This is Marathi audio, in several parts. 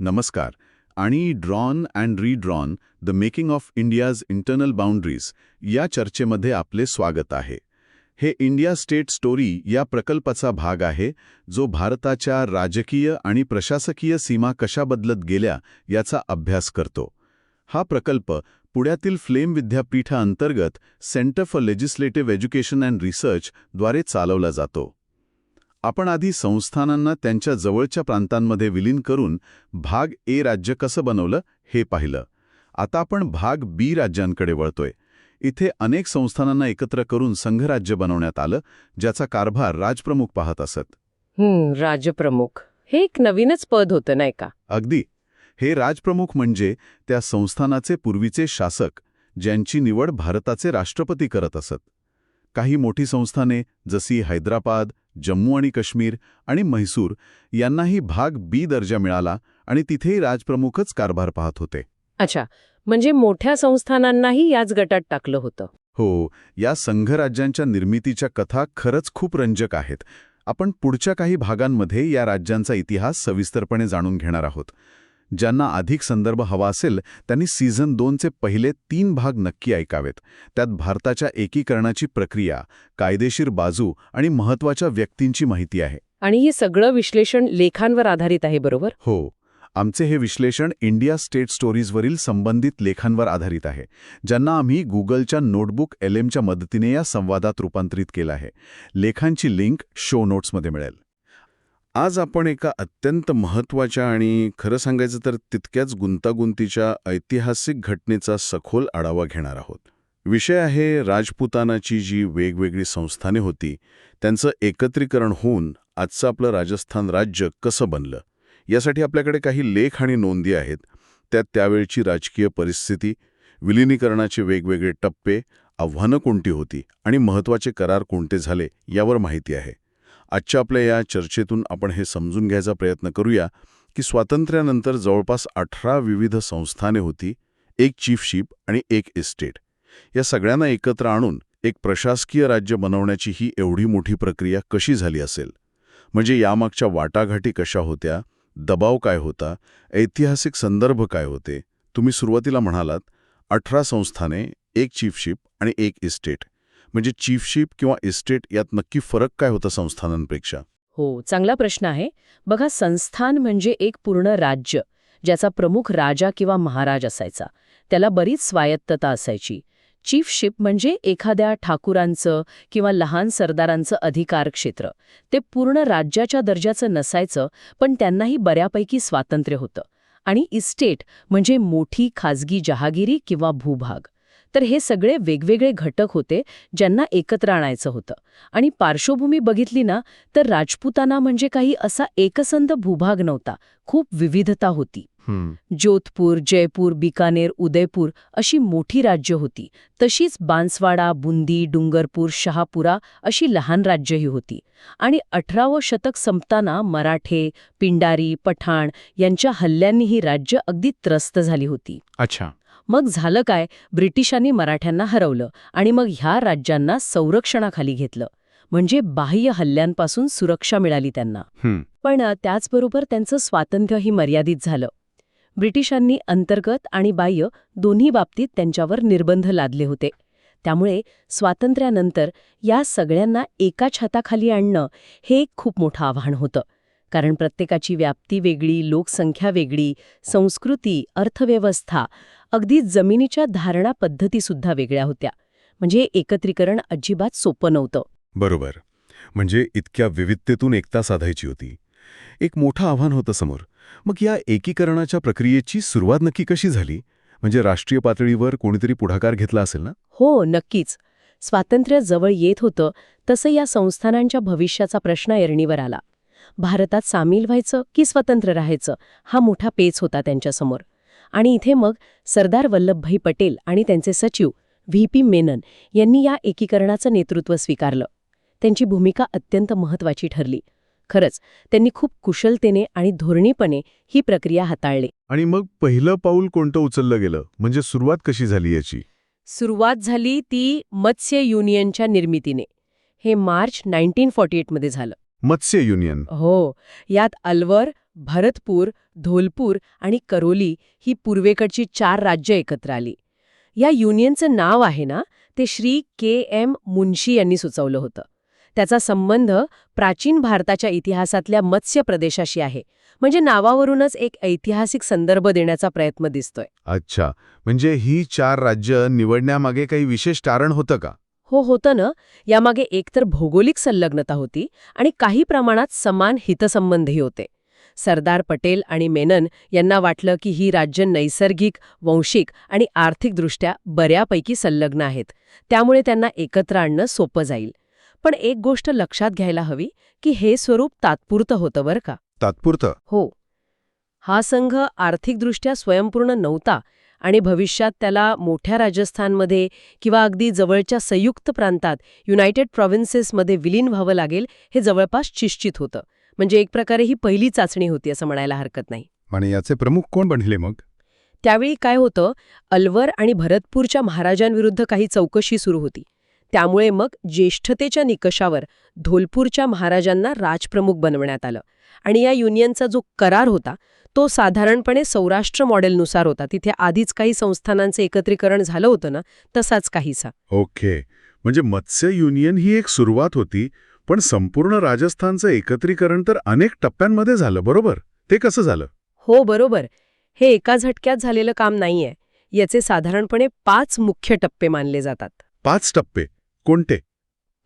नमस्कार. आणि drawn and redrawn the making of India's internal boundaries या चर्चेमध्ये आपले स्वागत आहे. हे इंडिया स्टेट स्टोरी या प्रकल्पाचा भाग आहे जो भारताच्या राजकीय आणि प्रशासकीय सीमा कशा बदलत गेल्या याचा अभ्यास करतो. हा प्रकल्प पुण्यातील flame विद्यापीठाअंतर्गत centre for legislative education and research द्वारे चालवला जातो. आपण आधी संस्थानांना त्यांच्या जवळच्या प्रांतांमध्ये विलीन करून भाग ए राज्य कसं बनवलं हे पाहिलं. आता आपण भाग बी राज्यांकडे वळतोय. इथे अनेक संस्थानांना एकत्र करून संघराज्य बनवण्यात आलं ज्याचा कारभार राजप्रमुख पाहत असत. राजप्रमुख. हे एक नवीनच पद होतं नाही का? अगदी. हे राजप्रमुख म्हणजे त्या संस्थानाचे पूर्वीचे शासक ज्यांची निवड भारताचे राष्ट्रपती करत असत. काही मोठी संस्थाने जशी हैदराबाद जम्मू आणि काश्मीर आणि म्हैसूर यांनाही भाग बी दर्जा मिळाला आणि तिथेही राजप्रमुखच कारभार पाहत होते. अच्छा म्हणजे मोठ्या संस्थानांनाही याच गटात टाकलं होतं. हो या संघराज्यांच्या निर्मितीच्या कथा खरंच खूप रंजक आहेत. आपण पुढच्या काही भागांमध्ये या राज्यांचा इतिहास सविस्तरपणे जाणून घेणार आहोत. ज्यांना अधिक संदर्भ हवा असेल त्यांनी सीझन दोनचे पहिले तीन भाग नक्की ऐकावेत. त्यात भारताच्या एकीकरणाची प्रक्रिया कायदेशीर बाजू आणि महत्त्वाच्या व्यक्तींची माहिती आहे. आणि हे सगळं विश्लेषण लेखांवर आधारित आहे बरोबर? हो. आमचे हे विश्लेषण इंडिया स्टेट स्टोरीजवरील संबंधित लेखांवर आधारित आहे ज्यांना आम्ही गुगलच्या नोटबुक एल एमच्या मदतीने या संवादात रूपांतरित केलं आहे. लेखांची लिंक शो नोट्समध्ये मिळेल. आज आपण एका अत्यंत महत्त्वाच्या आणि खरं सांगायचं तर तितक्याच गुंतागुंतीच्या ऐतिहासिक घटनेचा सखोल आढावा घेणार आहोत. विषय आहे राजपुतानाची जी वेगवेगळी संस्थाने होती त्यांचं एकत्रीकरण होऊन आजचं आपलं राजस्थान राज्य कसं बनलं? यासाठी आपल्याकडे काही लेख आणि नोंदी आहेत. त्यात त्यावेळची राजकीय परिस्थिती विलिनीकरणाचे वेगवेगळे टप्पे आव्हानं कोणती होती आणि महत्त्वाचे करार कोणते झाले यावर माहिती आहे. आजच्या आपल्या या चर्चेतून आपण हे समजून घ्यायचा प्रयत्न करूया की स्वातंत्र्यानंतर जवळपास अठरा विविध संस्थाने होती एक चीफशिप आणि एक इस्टेट. या सगळ्यांना एकत्र आणून एक प्रशासकीय राज्य बनवण्याची ही एवढी मोठी प्रक्रिया कशी झाली असेल? म्हणजे यामागच्या वाटाघाटी कशा होत्या? दबाव काय होता? ऐतिहासिक संदर्भ काय होते? तुम्ही सुरुवातीला म्हणालात अठरा संस्थाने एक चीफशिप आणि एक इस्टेट. म्हणजे चीफशिप किंवा इस्टेट यात नक्की फरक काय होता संस्थानांपेक्षा? हो चांगला प्रश्न आहे. बघा संस्थान म्हणजे एक पूर्ण राज्य ज्याचा प्रमुख राजा किंवा महाराज असायचा. त्याला बरीच स्वायत्तता असायची. चीफशिप म्हणजे एखाद्या ठाकुरांचं किंवा लहान सरदारांचं अधिकार क्षेत्र. ते पूर्ण राज्याच्या दर्जाचं नसायचं पण त्यांनाही बऱ्यापैकी स्वातंत्र्य होतं. आणि इस्टेट म्हणजे मोठी खाजगी जहागिरी किंवा भूभाग. तर हे सगळे वेगवेगळे घटक होते ज्यांना एकत्र आणायचं होतं. आणि पार्श्वभूमी बघितली ना तर राजपुताना म्हणजे काही असा एकसंध भूभाग नव्हता. खूप विविधता होती. जोधपूर जयपूर बिकानेर उदयपूर अशी मोठी राज्य होती. तशीच बांसवाडा बुंदी डुंगरपूर शहापुरा अशी लहान राज्यही होती. आणि अठरावं शतक संपताना मराठे पिंडारी पठाण यांच्या हल्ल्यांनी ही राज्य अगदी त्रस्त झाली होती. अच्छा. मग झालं काय? ब्रिटिशांनी मराठ्यांना हरवलं आणि मग ह्या राज्यांना संरक्षणाखाली घेतलं. म्हणजे बाह्य हल्ल्यांपासून सुरक्षा मिळाली त्यांना. पण त्याचबरोबर त्यांचं स्वातंत्र्यही मर्यादित झालं. ब्रिटिशांनी अंतर्गत आणि बाह्य दोन्ही बाबतीत त्यांच्यावर निर्बंध लादले होते. त्यामुळे स्वातंत्र्यानंतर या सगळ्यांना एका छताखाली आणणं हे एक खूप मोठं आव्हान होतं. कारण प्रत्येकाची व्याप्ती वेगळी लोकसंख्या वेगळी संस्कृती अर्थव्यवस्था अगदी जमिनीच्या धारणा पद्धतीसुद्धा वेगळ्या होत्या. म्हणजे एकत्रीकरण अजिबात सोपं नव्हतं. बरोबर. म्हणजे इतक्या विविधतेतून एकता साधायची होती. एक मोठं आव्हान होतं समोर. मग या एकीकरणाच्या प्रक्रियेची सुरुवात नक्की कशी झाली? म्हणजे राष्ट्रीय पातळीवर कोणीतरी पुढाकार घेतला असेल ना? हो नक्कीच. स्वातंत्र्य जवळ येत होतं तसं या संस्थानांच्या भविष्याचा प्रश्न एरणीवर आला. भारतात सामील व्हायचं की स्वतंत्र राहायचं हा मोठा पेच होता त्यांच्यासमोर. आणि इथे मग सरदार वल्लभभाई पटेल आणि त्यांचे सचिव व्ही पी मेनन यांनी या एकीकरणाचं नेतृत्व स्वीकारलं. त्यांची भूमिका अत्यंत महत्वाची ठरली. खरंच त्यांनी खूप कुशलतेने आणि धोरणीपणे ही प्रक्रिया हाताळली. आणि मग पहिलं पाऊल कोणतं उचललं गेलं? म्हणजे सुरुवात कशी झाली याची? सुरुवात झाली ती मत्स्य युनियनच्या निर्मितीने. हे मार्च नाईन्टीन फॉर्टी एटमध्ये झालं. मत्स्य युनियन. हो यात अलवर भरतपूर धोलपूर आणि करोली ही पूर्वेकडची चार राज्य एकत्र आली. या युनियनचं नाव आहे ना ते श्री के एम मुन्शी यांनी सुचवलं होतं. त्याचा संबंध प्राचीन भारताच्या इतिहासातल्या मत्स्य प्रदेशाशी आहे. म्हणजे नावावरूनच एक ऐतिहासिक संदर्भ देण्याचा प्रयत्न दिसतोय. अच्छा म्हणजे ही चार राज्य निवडण्यामागे काही विशेष कारण होतं का? हो होतं ना? यामागे एकतर भौगोलिक संलग्नता होती आणि काही प्रमाणात समान हितसंबंधही होते. सरदार पटेल आणि मेनन यांना वाटलं की ही राज्य नैसर्गिक वंशिक आणि आर्थिकदृष्ट्या बऱ्यापैकी संलग्न आहेत. त्यामुळे त्यांना एकत्र आणणं सोपं जाईल. पण एक गोष्ट लक्षात घ्यायला हवी की हे स्वरूप तात्पुरतं होतं बरं का? तात्पुरतं? हो. हा संघ आर्थिकदृष्ट्या स्वयंपूर्ण नव्हता आणि भविष्यात त्याला मोठ्या राजस्थानमध्ये किंवा अगदी जवळच्या संयुक्त प्रांतात युनायटेड प्रॉव्हिन्सेसमध्ये विलीन व्हावं लागेल हे जवळपास निश्चित होतं. म्हणजे एक प्रकारे ही पहिली चाचणी होती असं म्हणायला हरकत नाही. आणि याचे प्रमुख कोण बनले मग? त्यावेळी काय होतं अलवर आणि भरतपूरच्या महाराजांविरुद्ध काही चौकशी सुरू होती. त्यामुळे मग ज्येष्ठतेच्या निकषावर धोलपूरच्या महाराजांना राजप्रमुख बनवण्यात आलं. आणि या युनियनचा जो करार होता तो साधारणपणे सौराष्ट्र मॉडेलनुसार होता. तिथे आधीच काही संस्थानांचं एकत्रीकरण झालं होतं ना तसाच काहीसा. ओके. म्हणजे मत्स्य युनियन ही एक सुरुवात होती पण संपूर्ण राजस्थानचं एकत्रीकरण तर अनेक टप्प्यांमध्ये झालं बरोबर? ते कसं झालं? हो बरोबर. हे एका झटक्यात झालेलं काम नाहीये. याचे साधारणपणे पाच मुख्य टप्पे मानले जातात. पाच टप्पे. कोणते?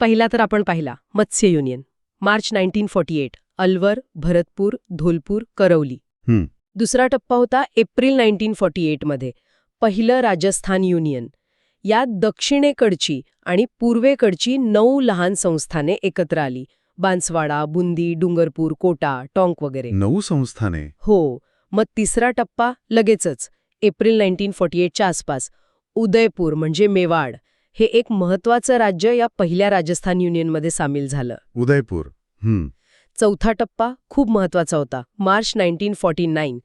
पहिला तर आपण पाहिला Matsya union March nineteen forty eight Alwar Bharatpur Dholpur Karauli हं. दुसरा टप्पा होता एप्रिल नाईन्टीन फॉर्टी एटमध्ये पहिलं राजस्थान युनियन. यात दक्षिणेकडची आणि पूर्वेकडची नऊ लहान संस्थाने एकत्र आली बांसवाडा बुंदी डुंगरपूर कोटा टॉंक वगैरे. नऊ संस्थाने? हो मग तिसरा टप्पा लगेचच एप्रिल नाईन्टीन फॉर्टी एटच्या आसपास उदयपूर म्हणजे मेवाड. हे एक महत्वाचं राज्य या पहिल्या राजस्थान युनियनमध्ये सामील झालं. उदयपूर. चौथा टप्पा खूप महत्त्वाचा होता. March nineteen forty nine.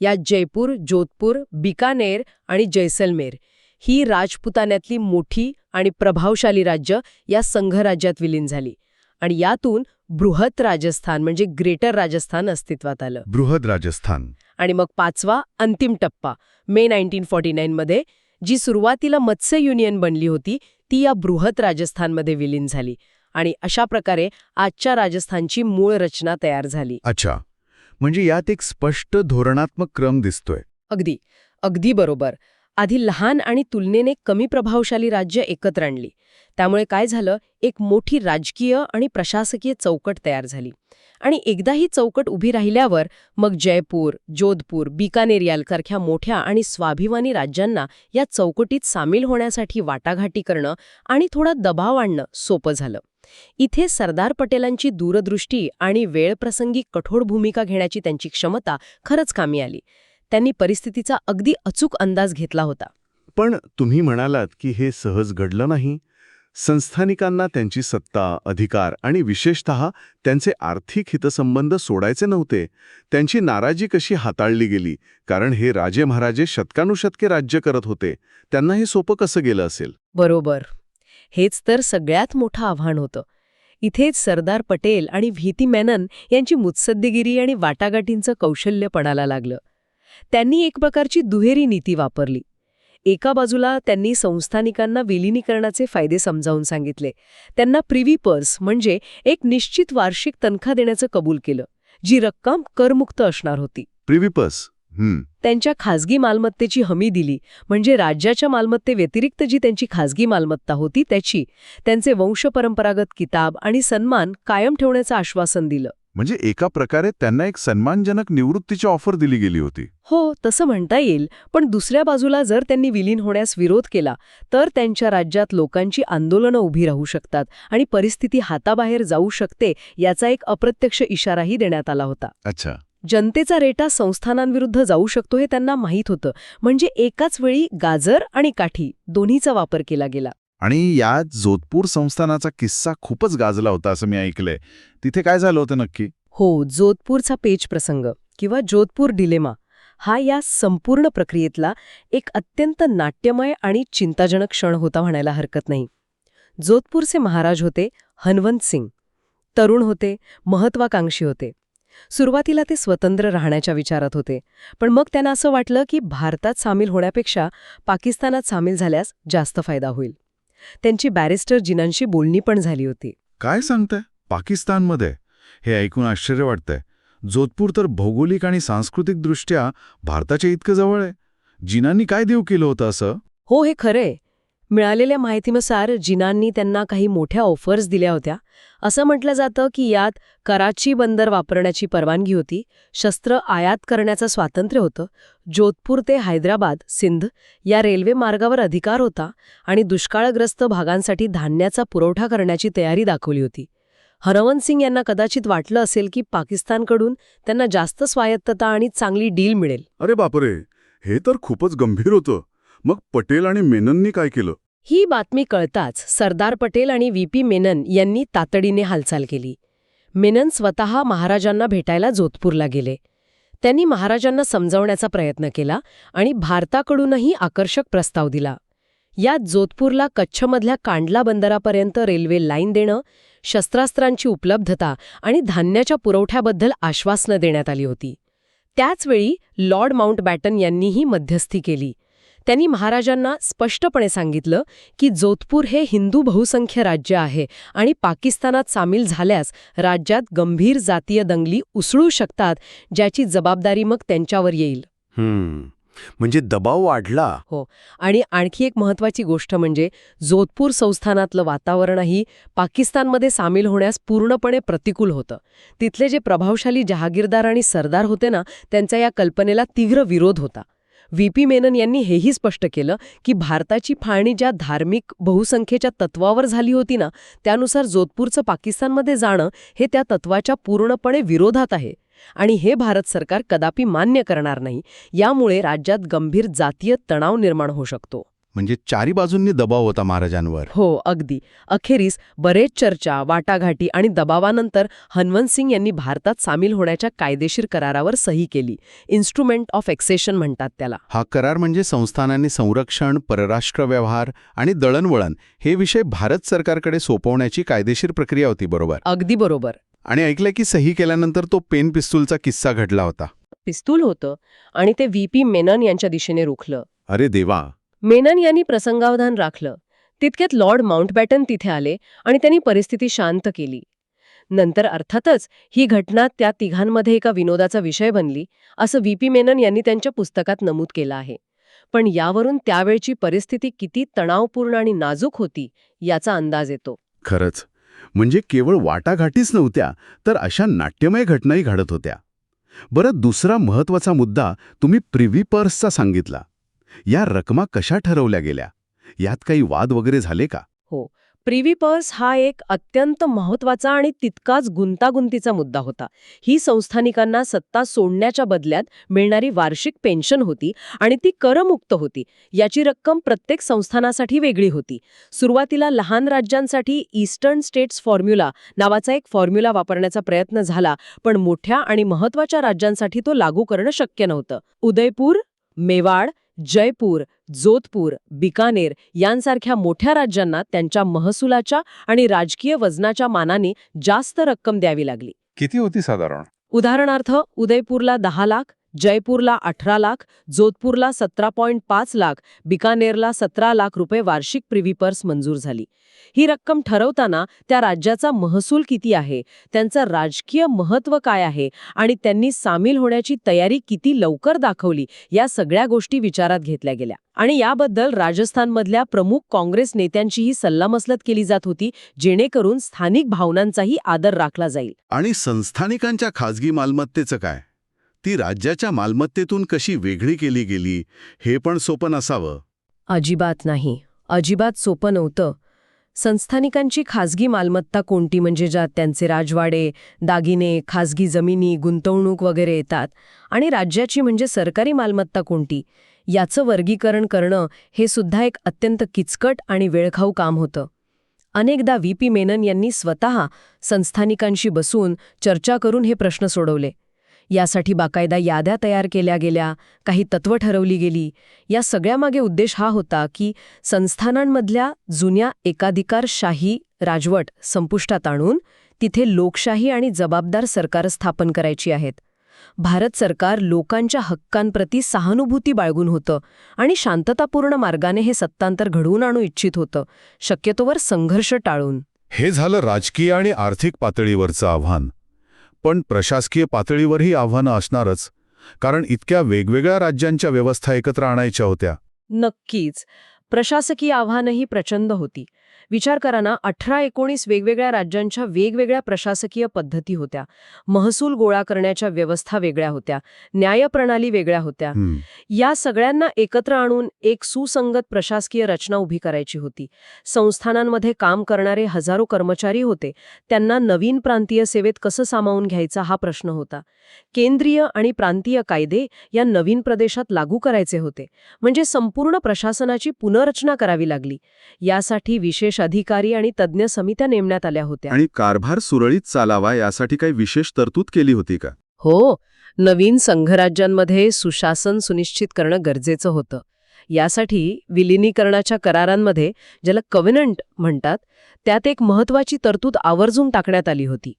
यात जयपूर जोधपूर बिकानेर आणि जैसलमेर ही राजपुतान्यातली मोठी आणि प्रभावशाली राज्य या संघराज्यात विलीन झाली आणि यातून बृहत राजस्थान म्हणजे ग्रेटर राजस्थान अस्तित्वात आलं. बृहद राजस्थान. आणि मग पाचवा अंतिम टप्पा मे नाईन्टीन फॉर्टी नाईनमध्ये जी सुरुवातीला मत्स्य युनियन बनली होती ती या बृहत राजस्थानमध्ये विलीन झाली आणि अशा प्रकारे आजच्या राजस्थानची मूळ रचना तयार झाली. अच्छा. म्हणजे यात एक स्पष्ट धोरणात्मक क्रम दिसतोय. अगदी. अगदी बरोबर. आधी लहान आणि तुलनेने कमी प्रभावशाली राज्य एकत्र आणली. त्यामुळे काय झालं? एक मोठी राजकीय आणि प्रशासकीय चौकट तयार झाली. आणि एकदा ही चौकट उभी राहिल्यावर मग जयपूर जोधपूर बिकानेर यालसारख्या मोठ्या आणि स्वाभिमानी राज्यांना या चौकटीत सामील होण्यासाठी वाटाघाटी करणं आणि थोडा दबाव आणणं सोपं झालं. इथे सरदार पटेलांची दूरदृष्टी आणि वेळप्रसंगी कठोर भूमिका घेण्याची त्यांची क्षमता खरंच कामी आली. त्यांनी परिस्थितीचा अगदी अचूक अंदाज घेतला होता. पण तुम्ही म्हणालात की हे सहज घडलं नाही. संस्थानिकांना त्यांची सत्ता अधिकार आणि विशेषत त्यांचे आर्थिक हितसंबंध सोडायचे नव्हते. त्यांची नाराजी कशी हाताळली गेली? कारण हे राजे महाराजे शतकानुशतके राज्य करत होते. त्यांना हे सोपं कसं गेलं असेल? बरोबर. हेच तर सगळ्यात मोठं आव्हान होतं. इथेच सरदार पटेल आणि व्हीती मेनन यांची मुत्सद्देगिरी आणि वाटाघाटींचं कौशल्य पणाला लागलं. त्यांनी एक प्रकारची दुहेरी नीती वापरली. एका बाजूला त्यांनी संस्थानिकांना विलिनीकरणाचे फायदे समजावून सांगितले. त्यांना प्रिव्ही पर्स म्हणजे एक निश्चित वार्षिक तनखा देण्याचं कबूल केलं जी रक्कम करमुक्त असणार होती. प्रिव्हिपस हं त्यांच्या खाजगी मालमत्तेची हमी दिली म्हणजे राज्याच्या मालमत्तेव्यतिरिक्त जी त्यांची खाजगी मालमत्ता होती त्याची त्यांचे वंशपरंपरागत किताब आणि सन्मान कायम ठेवण्याचं आश्वासन दिलं. म्हणजे एका प्रकारे त्यांना एक सन्मानजनक निवृत्तीची ऑफर दिली गेली होती. हो तसं म्हणता येईल. पण दुसऱ्या बाजूला जर त्यांनी विलीन होण्यास विरोध केला तर त्यांच्या राज्यात लोकांची आंदोलनं उभी राहू शकतात आणि परिस्थिती हाताबाहेर जाऊ शकते याचा एक अप्रत्यक्ष इशाराही देण्यात आला होता. अच्छा. जनतेचा रेटा संस्थानांविरुद्ध जाऊ शकतो हे त्यांना माहीत होतं. म्हणजे एकाच वेळी गाजर आणि काठी दोन्हीचा वापर केला गेला. आणि या जोधपूर संस्थानाचा किस्सा खूपच गाजला होता असं मी ऐकलंय. तिथे काय झालं होतं नक्की? हो जोधपूरचा पेच प्रसंग किंवा जोधपूर डिलेमा हा या संपूर्ण प्रक्रियेतला एक अत्यंत नाट्यमय आणि चिंताजनक क्षण होता म्हणायला हरकत नाही. जोधपूरचे महाराज होते हनवंत सिंग. तरुण होते महत्वाकांक्षी होते. सुरुवातीला ते स्वतंत्र राहण्याच्या विचारात होते पण मग त्यांना असं वाटलं की भारतात सामील होण्यापेक्षा पाकिस्तानात सामील झाल्यास जास्त फायदा होईल. त्यांची बॅरिस्टर जिनांशी बोलणी पण झाली होती. काय सांगताय? पाकिस्तानमध्ये? हे ऐकून आश्चर्य वाटतंय. जोधपूर तर भौगोलिक आणि सांस्कृतिक दृष्ट्या भारताच्या इतकं जवळ आहे. जिनांनी काय देव केलं होतं असं? हो हे खरंय. मिळालेल्या माहितीनुसार जिनांनी त्यांना काही मोठ्या ऑफर्स दिल्या होत्या. असं म्हटलं जातं की यात कराची बंदर वापरण्याची परवानगी होती शस्त्र आयात करण्याचं स्वातंत्र्य होतं जोधपूर ते हैदराबाद सिंध या रेल्वे मार्गावर अधिकार होता आणि दुष्काळग्रस्त भागांसाठी धान्याचा पुरवठा करण्याची तयारी दाखवली होती. हरवंत सिंग यांना कदाचित वाटलं असेल की पाकिस्तानकडून त्यांना जास्त स्वायत्तता आणि चांगली डील मिळेल. अरे बापरे! हे तर खूपच गंभीर होतं. मग पटेल आणि मेनननी काय केलं? ही बातमी कळताच सरदार पटेल आणि व्ही पी मेनन यांनी तातडीने हालचाल केली. मेनन स्वतः महाराजांना भेटायला जोधपूरला गेले. त्यांनी महाराजांना समजावण्याचा प्रयत्न केला आणि भारताकडूनही आकर्षक प्रस्ताव दिला. यात जोधपूरला कच्छमधल्या कांडला बंदरापर्यंत रेल्वे लाईन देणं शस्त्रास्त्रांची उपलब्धता आणि धान्याच्या पुरवठ्याबद्दल आश्वासनं देण्यात आली होती. त्याचवेळी लॉर्ड माउंटबॅटन यांनीही मध्यस्थी केली. त्यांनी महाराजांना स्पष्टपणे सांगितलं की जोधपूर हे हिंदू बहुसंख्य राज्य आहे आणि पाकिस्तानात सामील झाल्यास राज्यात गंभीर जातीय दंगली उसळू शकतात ज्याची जबाबदारी मग त्यांच्यावर येईल. हम्म. म्हणजे दबाव वाढला. आणि आणखी एक महत्वाची गोष्ट म्हणजे जोधपूर संस्थानातलं वातावरणही पाकिस्तानमध्ये सामील होण्यास पूर्णपणे प्रतिकूल होतं. तिथले जे प्रभावशाली जहागीरदार आणि सरदार होते ना त्यांच्या या कल्पनेला तीव्र विरोध होता. व्ही. पी. मेनन यांनी हेही स्पष्ट केलं की भारताची फाळणी ज्या धार्मिक बहुसंख्येच्या तत्वावर झाली होती ना त्यानुसार जोधपूरचं पाकिस्तानमध्ये जाणं हे त्या तत्वाच्या पूर्णपणे विरोधात आहे. आणि हे भारत सरकार कदापि मान्य करणार नाही. यामुळे राज्यात गंभीर जातीय तणाव निर्माण होऊ शकतो. म्हणजे चारी बाजूंनी दबाव होता महाराजांवर. हो अगदी. अखेरीस बरेच चर्चा वाटाघाटी आणि दबावानंतर हनवंत सिंग यांनी भारतात सामील होण्याच्या कायदेशीर करारावर सही केली. इन्स्ट्रुमेंट ऑफ एक्सेशन म्हणतात त्याला. हा करार म्हणजे संस्थानांनी संरक्षण परराष्ट्र व्यवहार आणि दळणवळण हे विषय भारत सरकारकडे सोपवण्याची कायदेशीर प्रक्रिया होती बरोबर? अगदी बरोबर. आणि ऐकलंय की सही केल्यानंतर तो पेन पिस्तूलचा किस्सा घडला होता. पिस्तूल होतं आणि ते व्ही पी मेनन यांच्या दिशेने रोखलं. अरे देवा! मेनन यांनी प्रसंगावधान राखलं. तितक्यात लॉर्ड माउंटबॅटन तिथे आले आणि त्यांनी परिस्थिती शांत केली. नंतर अर्थातच ही घटना त्या तिघांमध्ये एका विनोदाचा विषय बनली असं व्ही. पी. मेनन यांनी त्यांच्या पुस्तकात नमूद केलं आहे. पण यावरून त्यावेळची परिस्थिती किती तणावपूर्ण आणि नाजूक होती याचा अंदाज येतो. खरंच. म्हणजे केवळ वाटाघाटीच नव्हत्या तर अशा नाट्यमय घटनाही घडत होत्या. बरं दुसरा महत्त्वाचा मुद्दा तुम्ही प्रिव्ही पर्सचा सांगितला. या रकमा कशा ठरवल्या गेल्या? यात काही वाद वगैरे झाले का? हो. प्रिव्ही पर्स हा एक अत्यंत महत्त्वाचा आणि तितकाच गुंतागुंतीचा मुद्दा होता. ही संस्थानिकांना सत्ता सोडण्याच्या बदल्यात मिळणारी वार्षिक पेन्शन होती आणि ती करमुक्त होती. याची रक्कम प्रत्येक संस्थानासाठी वेगळी होती. सुरुवातीला लहान राज्यांसाठी ईस्टर्न स्टेट्स फॉर्म्युला नावाचा एक फॉर्म्युला वापरण्याचा प्रयत्न झाला पण मोठ्या आणि महत्त्वाच्या राज्यांसाठी तो लागू करणं शक्य नव्हतं. उदयपूर मेवाड जयपूर जोधपूर बिकानेर यांसारख्या मोठ्या राज्यांना त्यांच्या महसुलाच्या आणि राजकीय वजनाच्या मानाने जास्त रक्कम द्यावी लागली. किती होती साधारण? उदाहरणार्थ उदयपूरला दहा लाख जयपूरला अठरा लाख जोधपूरला सतरा पॉईंट पाच लाख बिकानेरला सतरा लाख रुपये वार्षिक प्रिव्हीपर्स मंजूर झाली. ही रक्कम ठरवताना त्या राज्याचा महसूल किती आहे त्यांचं राजकीय महत्त्व काय आहे आणि त्यांनी सामील होण्याची तयारी किती लवकर दाखवली या सगळ्या गोष्टी विचारात घेतल्या गेल्या. आणि याबद्दल राजस्थानमधल्या प्रमुख काँग्रेस नेत्यांचीही सल्लामसलत केली जात होती जेणेकरून स्थानिक भावनांचाही आदर राखला जाईल. आणि संस्थानिकांच्या खाजगी मालमत्तेचं काय? ती राज्याच्या मालमत्तेतून कशी वेगळी केली गेली हे पण सोपं नसावं. अजिबात नाही. अजिबात सोपं नव्हतं. संस्थानिकांची खाजगी मालमत्ता कोणती म्हणजे ज्यात त्यांचे राजवाडे दागिने खाजगी जमिनी गुंतवणूक वगैरे येतात? आणि राज्याची म्हणजे सरकारी मालमत्ता कोणती? याचं वर्गीकरण करणं हे सुद्धा एक अत्यंत किचकट आणि वेळखाऊ काम होतं. अनेकदा व्ही. पी. मेनन यांनी स्वतः संस्थानिकांशी बसून चर्चा करून हे प्रश्न सोडवले. यासाठी बाकायदा याद्या तयार केल्या गेल्या काही तत्व ठरवली गेली. या सगळ्यामागे उद्देश हा होता की संस्थानांमधल्या जुन्या एकाधिकारशाही राजवट संपुष्टात आणून तिथे लोकशाही आणि जबाबदार सरकार स्थापन करायची आहेत. भारत सरकार लोकांच्या हक्कांप्रती सहानुभूती बाळगून होतं आणि शांततापूर्ण मार्गाने हे सत्तांतर घडवून आणू इच्छित होतं शक्यतोवर संघर्ष टाळून. हे झालं राजकीय आणि आर्थिक पातळीवरचं आव्हान. पण प्रशासकीय पातळीवरही आव्हानं असणारच कारण इतक्या वेगवेगळ्या राज्यांच्या व्यवस्था एकत्र आणायच्या होत्या. नक्कीच. प्रशासकीय आव्हानंही प्रचंड होती. विचार करा ना अठरा एकोणीस वेगवेगळ्या राज्यांच्या वेगवेगळ्या प्रशासकीय पद्धती होत्या. महसूल गोळा करण्याच्या व्यवस्था वेगळ्या होत्या. न्यायप्रणाली वेगळ्या होत्या. या सगळ्यांना एकत्र आणून एक सुसंगत प्रशासकीय रचना उभी करायची होती. संस्थानांमध्ये काम करणारे हजारो कर्मचारी होते. त्यांना नवीन प्रांतीय सेवेत कसं सामावून घ्यायचा हा प्रश्न होता. केंद्रीय आणि प्रांतीय कायदे या नवीन प्रदेशात लागू करायचे होते. म्हणजे संपूर्ण प्रशासनाची पुनर्रचना करावी लागली. यासाठी विशेष अधिकारी आणि तज्ज्ञ समित्या नेमण्यात आल्या होत्या. आणि कारभार सुरळीत चालावा यासाठी काही विशेष तरतूद केली होती का? हो नवीन संघराज्यांमध्ये सुशासन सुनिश्चित करणं गरजेचं होतं. यासाठी विलिनीकरणाच्या करारांमध्ये ज्याला कव्हिनंट म्हणतात त्यात एक महत्वाची तरतूद आवर्जून टाकण्यात आली होती.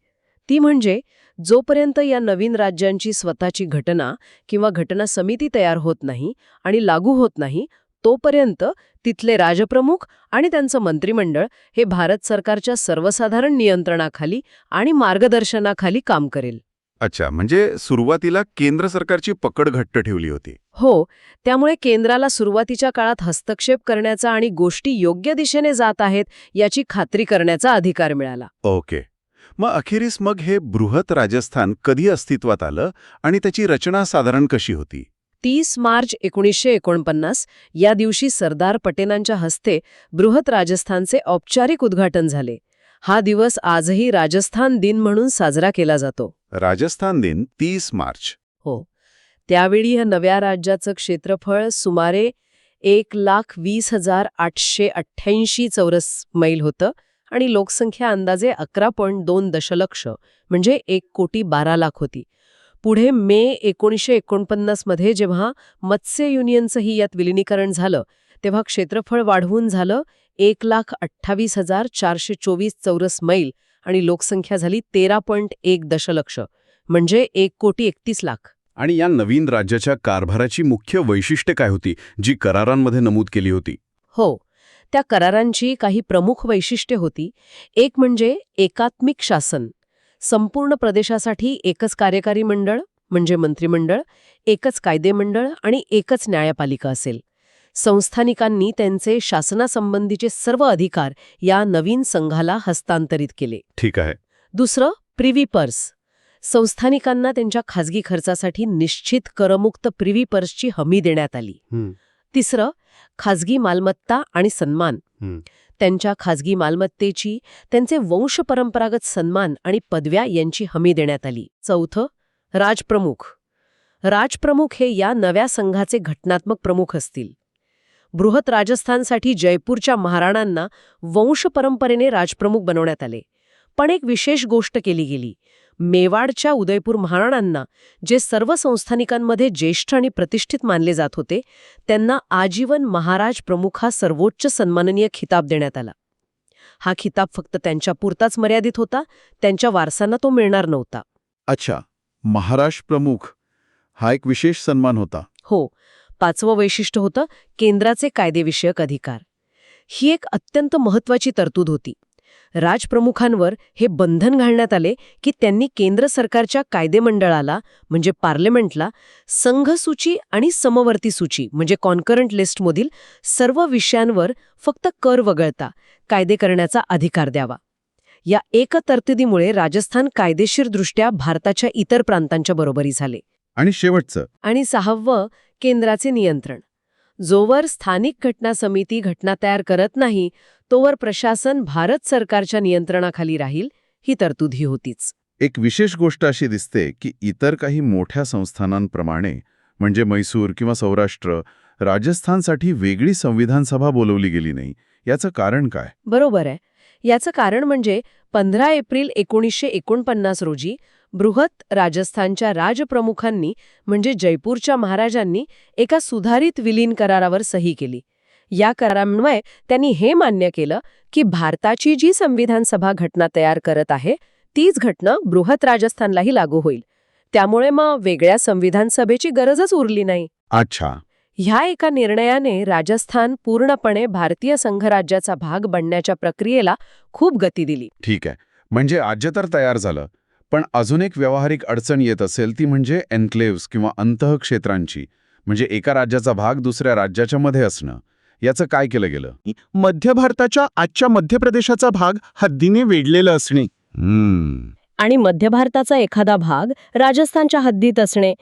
ती म्हणजे जोपर्यंत या नवीन राज्यांची स्वतःची घटना किंवा घटना समिती तयार होत नाही आणि लागू होत नाही तोपर्यंत तिथले राजप्रमुख आणि त्यांचं मंत्रिमंडळ हे भारत सरकारच्या सर्वसाधारण नियंत्रणाखाली आणि मार्गदर्शनाखाली काम करेल. अच्छा म्हणजे सुरुवातीला केंद्र सरकारची पकड घट्ट ठेवली होती. हो त्यामुळे केंद्राला सुरुवातीच्या काळात हस्तक्षेप करण्याचा आणि गोष्टी योग्य दिशेने जात आहेत याची खात्री करण्याचा अधिकार मिळाला. ओके. मग अखेरीस मग हे बृहत राजस्थान कधी अस्तित्वात आलं आणि त्याची रचना साधारण कशी होती? तीस मार्च एकोणीसशे एकोणपन्नास या दिवशी सरदार पटेलांच्या हस्ते बृहत राजस्थानचे औपचारिक उद्घाटन झाले. हा दिवस आजही राजस्थान दिन म्हणून साजरा केला जातो. राजस्थान दिन तीस मार्च. हो. त्यावेळी या नव्या राज्याचं क्षेत्रफळ सुमारे एक लाख वीस हजार आठशे अठ्ठ्याऐंशी चौरस मैल होतं आणि लोकसंख्या अंदाजे अकरा पॉईंट दोन दशलक्ष म्हणजे एक कोटी बारा लाख होती. पुढे मे एकोणीसशे एकोणपन्नासमध्ये जेव्हा मत्स्य युनियनचंही यात विलिनीकरण झालं तेव्हा क्षेत्रफळ वाढवून झालं एक लाख अठ्ठावीस हजार चारशे चोवीस चौरस मैल आणि लोकसंख्या झाली तेरा पॉईंट एक दशलक्ष म्हणजे एक कोटी एकतीस लाख. आणि या नवीन राज्याच्या कारभाराची मुख्य वैशिष्ट्ये काय होती जी करारांमध्ये नमूद केली होती? हो त्या करारांची काही प्रमुख वैशिष्ट्ये होती. एक म्हणजे एकात्मिक शासन. संपूर्ण प्रदेशासाठी एकच कार्यकारी मंडळ म्हणजे मंत्रिमंडळ एकच कायदेमंडळ आणि एकच न्यायपालिका असेल. संस्थानिकांनी त्यांचे शासनासंबंधीचे सर्व अधिकार या नवीन संघाला हस्तांतरित केले. ठीक आहे. दुसरं प्रिव्ही पर्स. संस्थानिकांना त्यांच्या खाजगी खर्चासाठी निश्चित करमुक्त प्रिव्ही पर्सची हमी देण्यात आली. तिसरं खाजगी मालमत्ता आणि सन्मान. हं. त्यांच्या खाजगी मालमत्तेची त्यांचे वंशपरंपरागत सन्मान आणि पदव्या यांची हमी देण्यात आली. चौथं राजप्रमुख. राजप्रमुख हे या नव्या संघाचे घटनात्मक प्रमुख असतील. बृहत राजस्थानसाठी जयपूरच्या महाराणांना वंशपरंपरेने राजप्रमुख बनवण्यात आले. पण एक विशेष गोष्ट केली गेली. मेवाडच्या उदयपूर महाराणांना जे सर्व संस्थानिकांमध्ये ज्येष्ठ आणि प्रतिष्ठित मानले जात होते त्यांना आजीवन महाराज प्रमुख हा सर्वोच्च सन्माननीय खिताब देण्यात आला. हा खिताब फक्त त्यांच्या पुरताच मर्यादित होता त्यांच्या वारसांना तो मिळणार नव्हता. अच्छा महाराष्ट्र प्रमुख हा एक विशेष सन्मान होता. हो पाचवं वैशिष्ट्य होतं केंद्राचे कायदेविषयक अधिकार. ही एक अत्यंत महत्वाची तरतूद होती. राजप्रमुखांवर हे बंधन घालण्यात आले की त्यांनी केंद्र सरकारच्या कायदेमंडळाला म्हणजे पार्लमेंटला संघसूची आणि समवर्ती सूची म्हणजे कॉन्करंट लिस्टमधील सर्व विषयांवर फक्त कर वगळता कायदे करण्याचा अधिकार द्यावा. या एक तरतुदीमुळे राजस्थान कायदेशीरदृष्ट्या भारताच्या इतर प्रांतांच्या बरोबरी झाले. आणि शेवटचं. आणि सहावं केंद्राचे नियंत्रण. जोवर स्थानिक घटना समिती घटना तयार करत नाही तोवर प्रशासन भारत सरकारच्या नियंत्रणाखाली राहील ही तरतूद होतीच. एक विशेष गोष्ट अशी दिसते की इतर काही मोठ्या संस्थानांप्रमाणे म्हणजे मैसूर किंवा सौराष्ट्र राजस्थानसाठी वेगळी संविधान सभा बोलवली गेली नाही. याचं कारण काय? बरोबर आहे. याचं कारण म्हणजे पंधरा एप्रिल एकोणीसशे एकोणपन्नास रोजी बृहत राजस्थानच्या राजप्रमुखांनी म्हणजे जयपूरच्या महाराजांनी एका सुधारित विलीन करारावर सही केली. या करारान्वये त्यांनी हे मान्य केलं की भारताची जी संविधान सभा घटना तयार करत आहे तीच घटना बृहत राजस्थानलाही लागू होईल. त्यामुळे मग वेगळ्या संविधान सभेची गरजच उरली नाही. अच्छा. ह्या एका निर्णयाने राजस्थान पूर्णपणे भारतीय संघराज्याचा भाग बनण्याच्या प्रक्रियेला खूप गती दिली. ठीक आहे. म्हणजे राज्य तर तयार झालं. पण अजून एक व्यावहारिक अडचण येत असेल ती म्हणजे एन्क्लेव्स किंवा अंतःक्षेत्रांची म्हणजे एका राज्याचा भाग दुसऱ्या राज्याच्या मध्ये असणं. याचं काय केलं गेलं? मध्य भारताच्या आजच्या मध्य प्रदेशाचा भाग हद्दीने वेढलेला असणे. हम्म. आणि मध्य भारताचा एखादा भाग राजस्थानच्या हद्दीत असणे.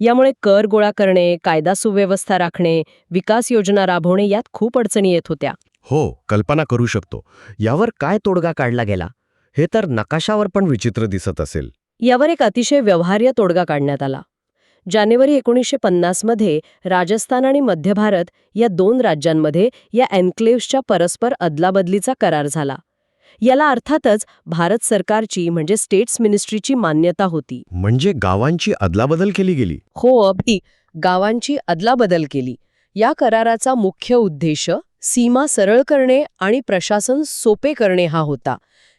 यामुळे कर गोळा करणे कायदा सुव्यवस्था राखणे विकास योजना राबवणे यात खूप अडचणी येत होत्या. हो कल्पना करू शकतो. यावर काय तोडगा काढला गेला? हे तर नकाशावर पण विचित्र दिसत असेल. यावर एक अतिशय व्यवहार्य तोडगा काढण्यात आला. जानेवारी एकोणीसशे पन्नासमध्ये राजस्थान आणि मध्य भारत या दोन राज्यांमध्ये या एन्क्लेव्सच्या परस्पर अदलाबदलीचा करार झाला. याला अर्थातच भारत सरकारची म्हणजे स्टेट्स मिनिस्ट्रीची मान्यता होती. म्हणजे गावांची अदलाबदल केली गेली? हो अगदी. गावांची अदलाबदल केली. या कराराचा मुख्य उद्देश सीमा सरळ करणे आणि प्रशासन सोपे करणे हा होता.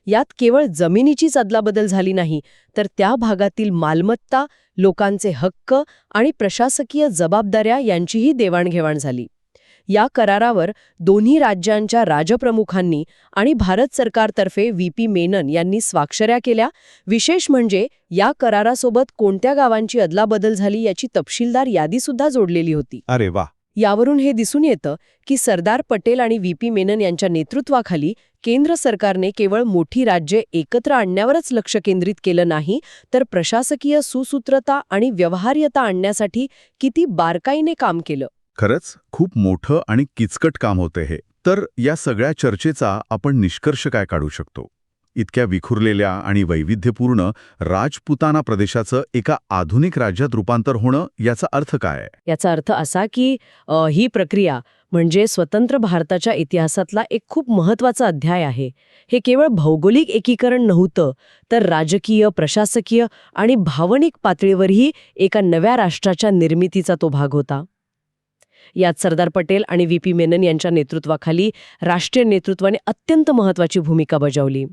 यात केवळ जमिनीचीच अदलाबदल झाली नाही तर त्या भागातील मालमत्ता लोकांचे हक्क आणि प्रशासकीय जबाबदाऱ्या यांचीही देवाणघेवाण झाली. या करारावर दोन्ही राज्यांच्या राजप्रमुखांनी आणि भारत सरकारतर्फे व्ही. पी. मेनन यांनी स्वाक्षऱ्या केल्या. विशेष म्हणजे या करारासोबत कोणत्या गावांची अदलाबदल झाली याची तपशीलदार यादीसुद्धा जोडलेली होती. अरे वा यावरून हे दिसून येतं की सरदार पटेल आणि व्ही पी मेनन यांच्या नेतृत्वाखाली केंद्र सरकारने केवळ मोठी राज्ये एकत्र आणण्यावरच लक्ष केंद्रित केलं नाही तर प्रशासकीय सुसूत्रता आणि व्यवहार्यता आणण्यासाठी किती बारकाईने काम केलं. खरंच खूप मोठं आणि किचकट काम होते हे. तर या सगळ्या चर्चेचा आपण निष्कर्ष काय काढू शकतो? इतक्या विखुरलेल्या आणि वैविध्यपूर्ण राजपुताना प्रदेशाचं एका आधुनिक राज्यात रूपांतर होणं याचा अर्थ काय? याचा अर्थ असा की अ, ही प्रक्रिया म्हणजे स्वतंत्र भारताच्या इतिहासातला एक खूप महत्त्वाचा अध्याय आहे. हे केवळ भौगोलिक एकीकरण नव्हतं तर राजकीय प्रशासकीय आणि भावनिक पातळीवरही एका नव्या राष्ट्राच्या निर्मितीचा तो भाग होता. यात सरदार पटेल आणि व्ही पी मेनन यांच्या नेतृत्वाखाली राष्ट्रीय नेतृत्वाने अत्यंत महत्वाची भूमिका बजावली.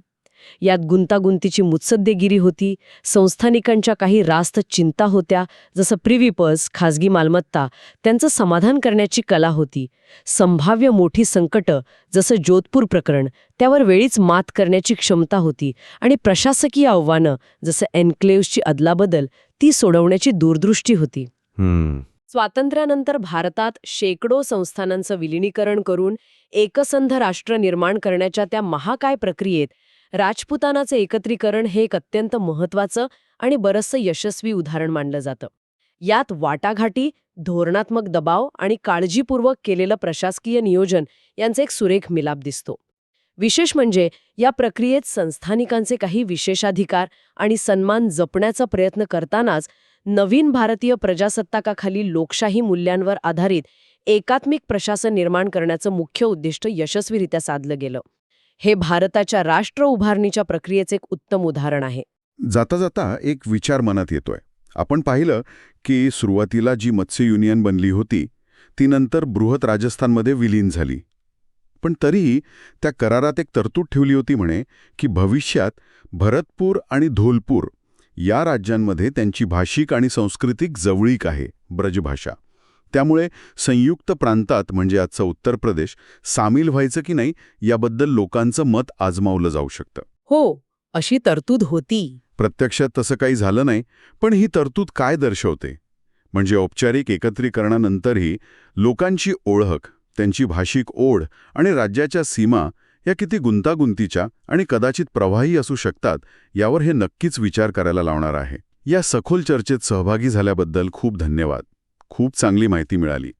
यात गुंतागुंतीची मुत्सद्देगिरी होती. संस्थानिकांच्या काही रास्त चिंता होत्या. जसं प्रिव्हिपर्स खाजगी मालमत्ता त्यांचं समाधान करण्याची कला होती. संभाव्य मोठी संकटं जसं जोधपूर प्रकरण त्यावर वेळीच मात करण्याची क्षमता होती. आणि प्रशासकीय आव्हानं जसं एन्क्लेव्सची अदलाबदल ती सोडवण्याची दूरदृष्टी होती. हम्म. स्वातंत्र्यानंतर भारतात शेकडो संस्थानांचं विलिनीकरण करून एकसंध राष्ट्र निर्माण करण्याच्या त्या महाकाय प्रक्रियेत राजपुतानाचं एकत्रीकरण हे एक अत्यंत महत्वाचं आणि बरंचसं यशस्वी उदाहरण मानलं जातं. यात वाटाघाटी धोरणात्मक दबाव आणि काळजीपूर्वक केलेलं प्रशासकीय नियोजन यांचा एक सुरेख मिलाप दिसतो. विशेष म्हणजे या प्रक्रियेत संस्थानिकांचे काही विशेषाधिकार आणि सन्मान जपण्याचा प्रयत्न करतानाच नवीन भारतीय प्रजासत्ताकाखाली लोकशाही मूल्यांवर आधारित एकात्मिक प्रशासन निर्माण करण्याचं मुख्य उद्दिष्ट यशस्वीरित्या साधलं गेलं. हे भारताच्या राष्ट्र उभारणीच्या प्रक्रियेचे एक उत्तम उदाहरण आहे. जाता जाता एक विचार मनात येतोय. आपण पाहिलं की सुरुवातीला जी मत्स्य युनियन बनली होती ती नंतर बृहत राजस्थानमध्ये विलीन झाली. पण तरीही त्या करारात एक तरतूद ठेवली होती म्हणे की भविष्यात भरतपूर आणि धोलपूर या राज्यांमध्ये त्यांची भाषिक आणि सांस्कृतिक जवळीक आहे ब्रजभाषा. त्यामुळे संयुक्त प्रांतात म्हणजे आजचं उत्तर प्रदेश सामील व्हायचं की नाही याबद्दल लोकांचं मत आजमावलं जाऊ शकतं. हो अशी तरतूद होती. प्रत्यक्षात तसं काही झालं नाही पण ही तरतूद काय दर्शवते? म्हणजे औपचारिक एकत्रीकरणानंतरही लोकांची ओळख त्यांची भाषिक ओढ आणि राज्याच्या सीमा या किती गुंतागुंतीच्या आणि कदाचित प्रवाही असू शकतात यावर हे नक्कीच विचार करायला लावणार आहे. या सखोल चर्चेत सहभागी झाल्याबद्दल खूप धन्यवाद. खूप चांगली माहिती मिळाली.